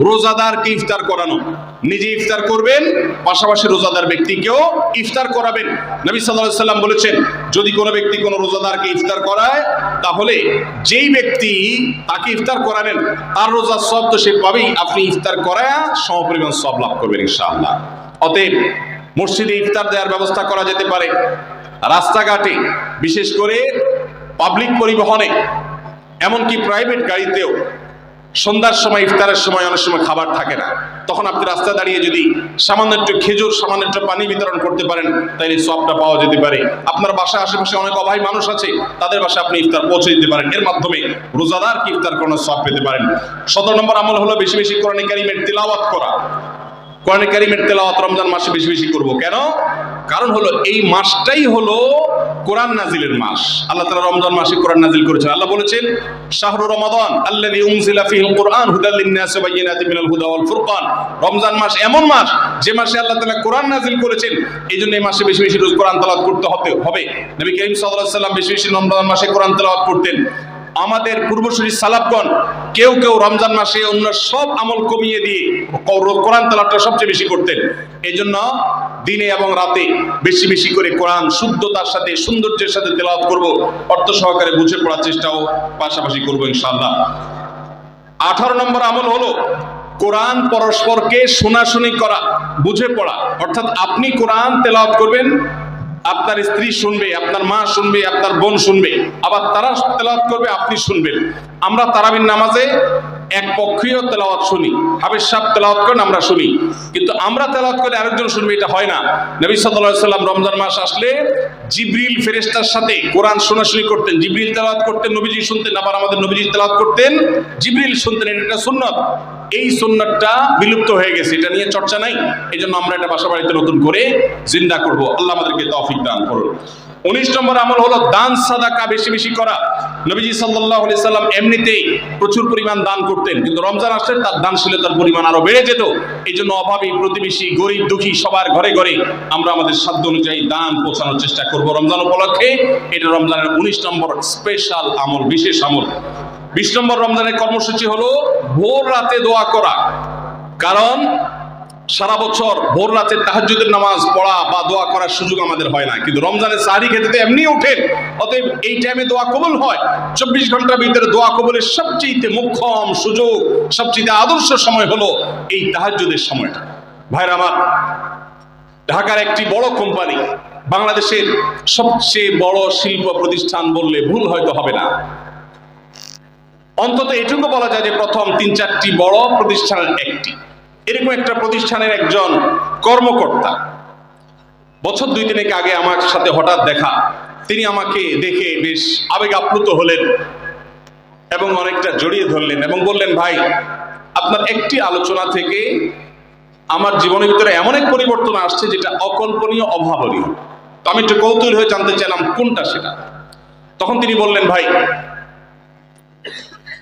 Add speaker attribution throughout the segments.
Speaker 1: রোজাদারকে ইফতার করানো। নিজে ইফতার করবেন, পাশাপাশি রোজাদার ব্যক্তিকেও ইফতার করাবেন। নবী সাল্লাল্লাহু সাল্লাম বলেছেন, যদি কোনো ব্যক্তি কোনো রোজাদারকে ইফতার করায়, তাহলে যেই ব্যক্তি তাকে ইফতার করালেন তার রোজার সব তো সে পাবেই। আপনি ইফতার করায় সমপরিমাণ সব লাভ করবেন ইনশাআল্লাহ। অতএব মসজিদে ইফতার দেওয়ার ব্যবস্থা করা যেতে পারে। রাস্তাঘাটে, বিশেষ করে পাবলিক পরিবহনে, এমনকি প্রাইভেট গাড়িতেও সন্ধ্যার সময়, ইফতারের সময় অনেক সময় খাবার থাকে না। তখন আপনি রাস্তায় দাঁড়িয়ে যদি সামান্য একটু খেজুর, সামান্য একটু পানি বিতরণ করতে পারেন তাহলে সবটা পাওয়া যেতে পারে। আপনার বাসায় আশেপাশে অনেক অভাবী মানুষ আছে, তাদের বাসায় আপনি ইফতার পৌঁছে দিতে পারেন। এর মাধ্যমে রোজাদার কি ইফতার করানোর সব পেতে পারেন। সতেরো নম্বর আমল হলো বেশি বেশি কোরআন কারিমের তিলাওয়াত করা। কোরআন কারিমের তেলাওয়াত রমজান মাসে বেশি বেশি করব। কেন? কারণ হলো এই মাসটাই হলো কোরআন নাজিলের মাস। আল্লাহ তালা রমজান মাসে কোরআন নাজিল করেছেন। আল্লাহ বলেছেন, শাহরু রমাদান আল্লাহ উনজিলা ফীহিল কোরআন হুদাল লিন-নাসি মিনাল হুদা ওয়াল ফুরকান। রমজান মাস এমন মাস, যে মাসে আল্লাহ তালা কোরআন নাজিল করেছেন এই জন্য এই মাসে বেশি বেশি রোজ কোরআন তালাত করতে হবে। হবে নবী করিম আলাইহি সাল্লাম বেশি বেশি রমজান মাসে কোরআন তেলাওয়াত করতেন। আমাদের পূর্বসূরি সালাফগণ, কেউ কেউ রমজান মাসে অন্য সব আমল কমিয়ে দিয়ে কোরআন তেলাওয়াতটা সবচেয়ে বেশি করতেন। এই জন্য দিনে এবং রাতে বেশি বেশি করে কোরআন শুদ্ধতার সাথে, সৌন্দর্যের সাথে তেলাওয়াত করব। অর্থ সহকারে বুঝে পড়ার চেষ্টাও পাশাপাশি করব ইনশাআল্লাহ। আঠারো নম্বর আমল হলো কোরআন পরস্পরকে শোনাশুনি করা, বুঝে পড়া। অর্থাৎ আপনি কোরআন তেলাওয়াত করবেন আপনার স্ত্রী শুনবে, আপনার মা শুনবে, আপনার বোন শুনবে, আবার তারা তেলাওয়াত করবে, আপনি শুনবেন। আমরা তারাবির নামাজে এক পক্ষীয় তেলাওয়াত শুনি হাবিজ সাহেব তেলাওয়াত করেন, আমরা শুনি। কিন্তু আমরা তেলাওয়াত করে আরেকজন শুনবে, এটা হয় না। নবী সাল্লাল্লাহু আলাইহি সাল্লাম রমজান মাস আসলে জিব্রিল ফেরেশতার সাথে কোরআন শোনাশুনি করতেন, জিব্রিল তেলাওয়াত করতেন নবীজি শুনতেন, আবার আমাদের নবীজি তেলাওয়াত করতেন, জিবরিল শুনতেন, এটা একটা সুন্নত। এই সুন্নতটা বিলুপ্ত হয়ে গেছে, এটা নিয়ে চর্চা নাই। এই জন্য আমরা এটা বাসা বাড়িতে নতুন করে জিন্দা করব। আল্লাহ আমাদেরকে তৌফিক দান করুন। উনিশ নম্বর আমল হলো দান সাদাকা বেশি বেশি করা। নবীজি আলাইহি সাল্লাম এমনিতেই প্রচুর পরিমাণ দান করতেন, কিন্তু রমজান আসলে তার দানশীলতার পরিমাণ আরও বেড়ে যেত। এই জন্য অভাবী, প্রতিবেশী, গরিব, দুঃখী সবার ঘরে ঘরে আমরা আমাদের সাধ্য অনুযায়ী দান পৌঁছানোর চেষ্টা করব রমজান উপলক্ষে। এটা রমজানের উনিশ নম্বর স্পেশাল আমল, বিশেষ আমল। বিশ নম্বর রমজানের কর্মসূচি হলো ভোর রাতে দোয়া করা। কারণ সারা বছর ভোর রাতে তাহাজ্জুদের নামাজ পড়া বা দোয়া করার সুযোগ আমাদের হয় না। কিন্তু রমজানের সাহারি খেতে এমনি ওঠেন, অতএব এই টাইমে দোয়া কবুল হয়। চব্বিশ ঘণ্টার ভিতরে দোয়া কবুলের সবচেয়ে মুখ্যম সুযোগ সবচেয়ে আদর্শ সময় হলো এই তাহাজ্জুদের সময়টা। ভাইরা আমার, ঢাকার একটি বড় কোম্পানি বাংলাদেশের সবচেয়ে বড় শিল্প প্রতিষ্ঠান বললে ভুল হয়তো হবে না। অন্তত এটুকু বলা যায় যে প্রথম তিন চারটি বড় প্রতিষ্ঠানের একটি। এরকম একটা প্রতিষ্ঠানের একজন কর্মকর্তা। বছর দুই তিনেক আগে আমার সাথে হঠাৎ দেখা। তিনি আমাকে দেখে বেশ আবেগ আপ্লুত হলেন এবং অনেকটা জড়িয়ে ধরলেন এবং বললেন, ভাই, আপনার একটি আলোচনা থেকে আমার জীবনের ভিতরে এমন এক পরিবর্তন আসছে যেটা অকল্পনীয়, অভাবনীয়। তো আমি একটু কৌতূহল হয়ে জানতে চাইলাম কোনটা সেটা? তখন তিনি বললেন, ভাই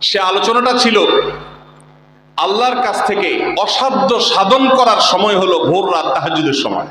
Speaker 1: সে আলোচনাটা ছিল, আল্লাহর কাছ থেকে অসাধ্য সাধন করার সময় হলো ভোর রাত তাহাজুদের সময়।